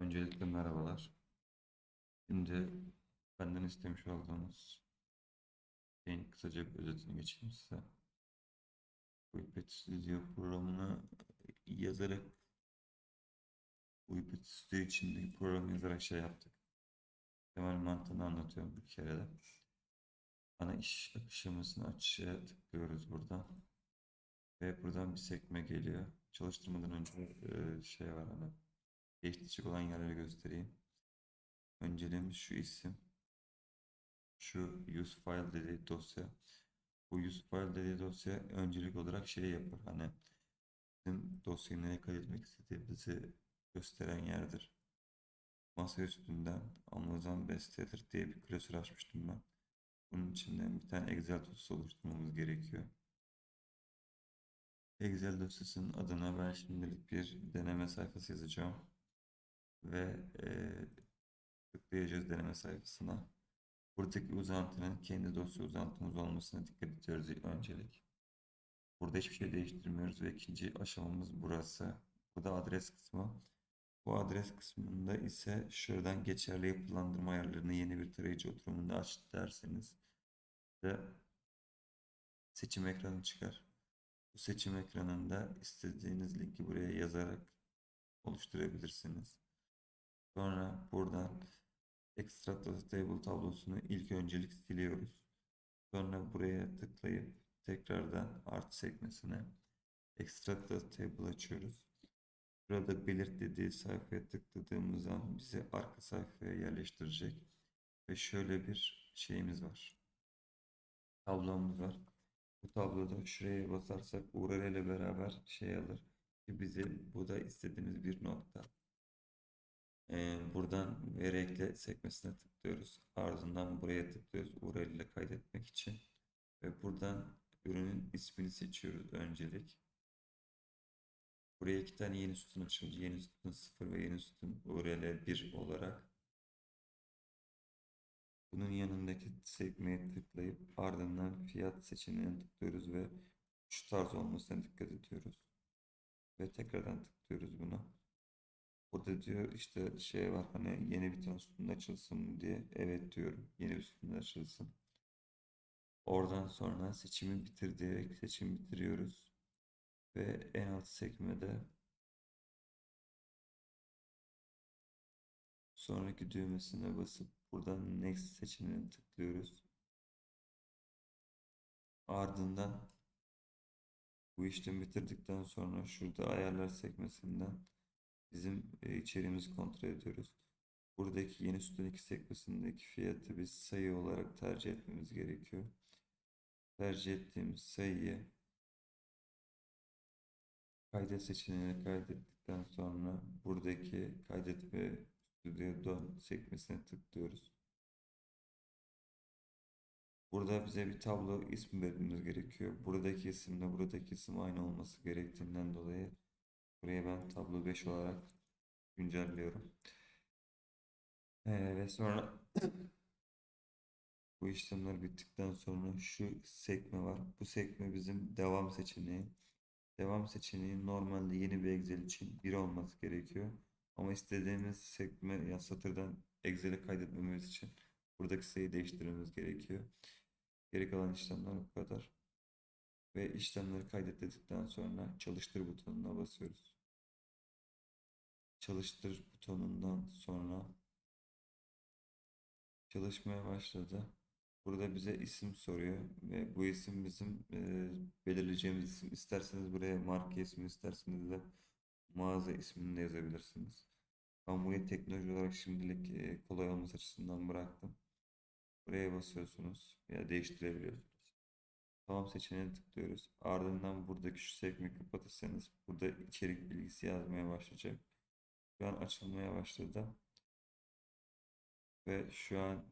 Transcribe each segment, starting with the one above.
Öncelikle merhabalar. Şimdi benden istemiş olduğunuz şeyin kısaca bir özetini geçeyim size. Whippet Studio programını yazarak Whippet Studio içindeki programı yazarak şey yaptık. Temel mantığını anlatıyorum bir kere de. Ana iş akışımızın açığa tıklıyoruz burada. Ve buradan bir sekme geliyor. Çalıştırmadan önce e, şey var hani değiştirecek olan yerleri göstereyim. Önceliğimiz şu isim. Şu use file dediği dosya. Bu use file dediği dosya öncelik olarak şey yapar. Hani bizim dosyayı nereye kaydetmek istediğimizi gösteren yerdir. Masa üstünden Amazon Bestedir diye bir klasör açmıştım ben. Bunun içinden bir tane Excel dosyası oluşturmamız gerekiyor. Excel dosyasının adına ben şimdilik bir deneme sayfası yazacağım. Ve eee tıklayacağız deneme sayfasına. Buradaki uzantının kendi dosya uzantımız olmasına dikkat ediyoruz öncelik. Burada hiçbir şey değiştirmiyoruz ve ikinci aşamamız burası. Bu da adres kısmı. Bu adres kısmında ise şuradan geçerli yapılandırma ayarlarını yeni bir tarayıcı oturumunda aç derseniz de seçim ekranı çıkar. Bu seçim ekranında istediğiniz linki buraya yazarak oluşturabilirsiniz. Sonra buradan Extract Table tablosunu ilk öncelik siliyoruz. Sonra buraya tıklayıp tekrardan artı sekmesine Extract Table açıyoruz. Burada belirt dediği sayfaya tıkladığımız an bizi arka sayfaya yerleştirecek. Ve şöyle bir şeyimiz var. Tablomuz var. Bu tabloda şuraya basarsak URL ile beraber şey alır. Ki bizi bu da istediğimiz bir nokta. Ee, buradan veri ekle sekmesine tıklıyoruz. Ardından buraya tıklıyoruz URL ile kaydetmek için. Ve buradan ürünün ismini seçiyoruz öncelik. Buraya iki tane yeni sütun açıldı. Yeni sütun 0 ve yeni sütun URL 1 olarak. Bunun yanındaki sekmeye tıklayıp ardından fiyat seçeneğine tıklıyoruz ve şu tarz olmasına dikkat ediyoruz. Ve tekrardan tıklıyoruz buna. Burada diyor işte şey var hani yeni bir tane sütun açılsın diye. Evet diyorum. Yeni bir sütun açılsın. Oradan sonra seçimi bitir diyerek seçim bitiriyoruz. Ve en alt sekmede sonraki düğmesine basıp buradan next seçeneğine tıklıyoruz. Ardından bu işlemi bitirdikten sonra şurada ayarlar sekmesinden bizim e, içeriğimizi kontrol ediyoruz. Buradaki yeni sütun 2 sekmesindeki fiyatı biz sayı olarak tercih etmemiz gerekiyor. Tercih ettiğimiz sayıyı kaydet seçeneğine kaydettikten sonra buradaki kaydet ve stüdyo dön sekmesine tıklıyoruz. Burada bize bir tablo ismi vermemiz gerekiyor. Buradaki isimle buradaki isim aynı olması gerektiğinden dolayı buraya ben tablo 5 olarak güncelliyorum. Ee, ve sonra bu işlemler bittikten sonra şu sekme var. Bu sekme bizim devam seçeneği. Devam seçeneği normalde yeni bir Excel için 1 olması gerekiyor. Ama istediğimiz sekme ya satırdan Excel'e kaydetmemiz için buradaki sayıyı değiştirmemiz gerekiyor. Geri kalan işlemler bu kadar. Ve işlemleri kaydet dedikten sonra çalıştır butonuna basıyoruz. Çalıştır butonundan sonra çalışmaya başladı. Burada bize isim soruyor ve bu isim bizim e, belirleyeceğimiz isim. İsterseniz buraya marka ismi, isterseniz de mağaza ismini de yazabilirsiniz. Ben burayı teknoloji olarak şimdilik e, kolay olması açısından bıraktım. Buraya basıyorsunuz veya değiştirebiliyorsunuz. Tamam seçeneğine tıklıyoruz. Ardından buradaki şu sekmeyi kapatırsanız burada içerik bilgisi yazmaya başlayacak. Şu an açılmaya başladı. Ve şu an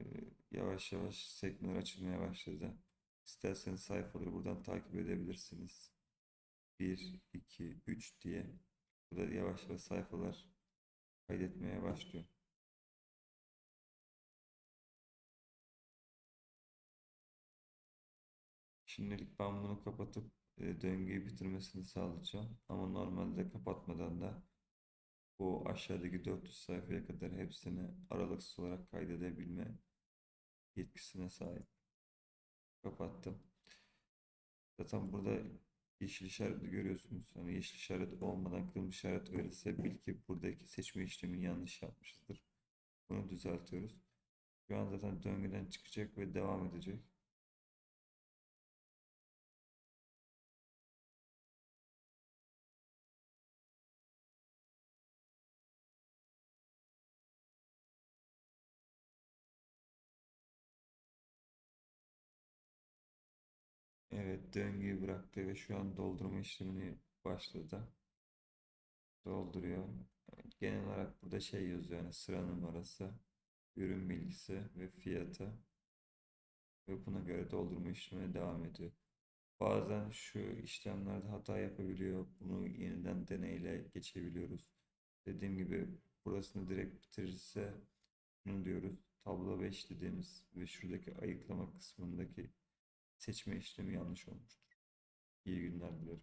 e, yavaş yavaş sekmeler açılmaya başladı. İsterseniz sayfaları buradan takip edebilirsiniz. 1, 2, 3 diye. Burada yavaş yavaş sayfalar kaydetmeye başlıyor. Şimdilik ben bunu kapatıp döngüyü bitirmesini sağlayacağım. Ama normalde kapatmadan da bu aşağıdaki 400 sayfaya kadar hepsini aralıksız olarak kaydedebilme yetkisine sahip. Kapattım. Zaten burada yeşil işareti görüyorsunuz. Hani yeşil işaret olmadan kırmızı işaret verirse bil ki buradaki seçme işlemini yanlış yapmışızdır. Bunu düzeltiyoruz. Şu an zaten döngüden çıkacak ve devam edecek. Evet döngüyü bıraktı ve şu an doldurma işlemini başladı. Dolduruyor. Genel olarak burada şey yazıyor yani sıra numarası, ürün bilgisi ve fiyatı ve buna göre doldurma işlemine devam ediyor. Bazen şu işlemlerde hata yapabiliyor. Bunu yeniden deneyle geçebiliyoruz. Dediğim gibi burasını direkt bitirirse bunu diyoruz. Tablo 5 dediğimiz ve şuradaki ayıklama kısmındaki seçme işlemi yanlış olmuştur. İyi günler dilerim.